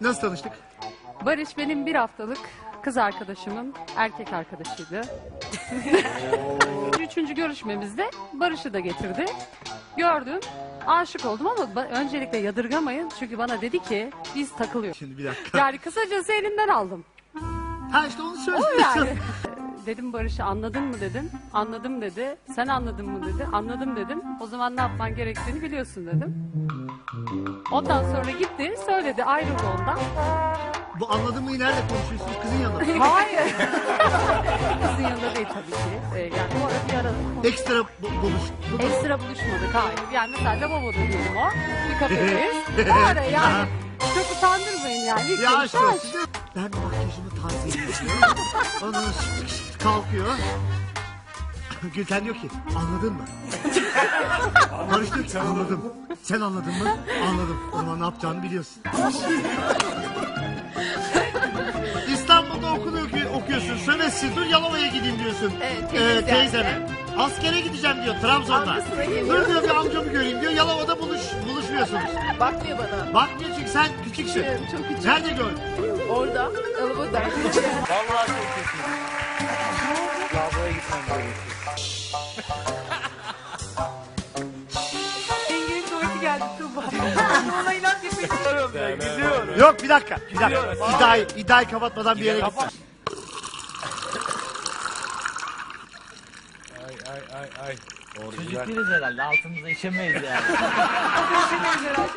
Nasıl tanıştık? Barış benim bir haftalık kız arkadaşımın erkek arkadaşıydı. Üçüncü görüşmemizde Barış'ı da getirdi. Gördüm. Aşık oldum ama ba- öncelikle yadırgamayın. Çünkü bana dedi ki biz takılıyoruz. Şimdi bir dakika. Yani kısacası elinden aldım. Ha işte onu söylüyorsun. yani. dedim Barış'ı anladın mı dedim. Anladım dedi. Sen anladın mı dedi. Anladım dedim. O zaman ne yapman gerektiğini biliyorsun dedim. Ondan sonra gitti söyledi ayrıldı ondan. Bu anladın mı nerede konuşuyorsunuz? Kızın yanında. mı? Hayır. Kızın yanında değil tabii ki. Ee, yani bu arada bir arada Ekstra bu- buluş. bu- ekstra buluşmadık. Hayır. Yani mesela lavaboda diyelim o. Bir kafedeyiz. O ara yani. Çok utandırmayın yani. İlk Ya görüşte şu aşk. Ben makyajımı tazeleyeceğim. Ondan şık şık kalkıyor. Gülten diyor ki anladın mı? Barış diyor ki anladım. Sen anladın mı? Anladım. O zaman ne yapacağını biliyorsun. İstanbul'da okulu oku- okuyorsun. Sömestr dur Yalova'ya gideyim diyorsun. Evet, Ee, teyzeme. Askere gideceğim diyor Trabzon'da. Amcasına geliyor. Dur diyor bir amcamı göreyim diyor. Yalova'da buluş, buluşmuyorsunuz. Bakmıyor bana. Bakmıyor çünkü sen küçüksün. Küçüğüm, çok küçük. Nerede gördün? Orada. Lavaboda. Vallahi kötü. Lavaboya gitmem gerekiyor. Engin'in tuvaleti geldi Tuğba. Ona inat yapayım. Gidiyorum ben gidiyorum. Yok bir dakika. Bir dakika. Gidiyoruz. İddiayı, iddiayı kapatmadan bir yere Kapat. gitsin. Ay ay ay ay. Çocuk değiliz herhalde altımıza işemeyiz yani.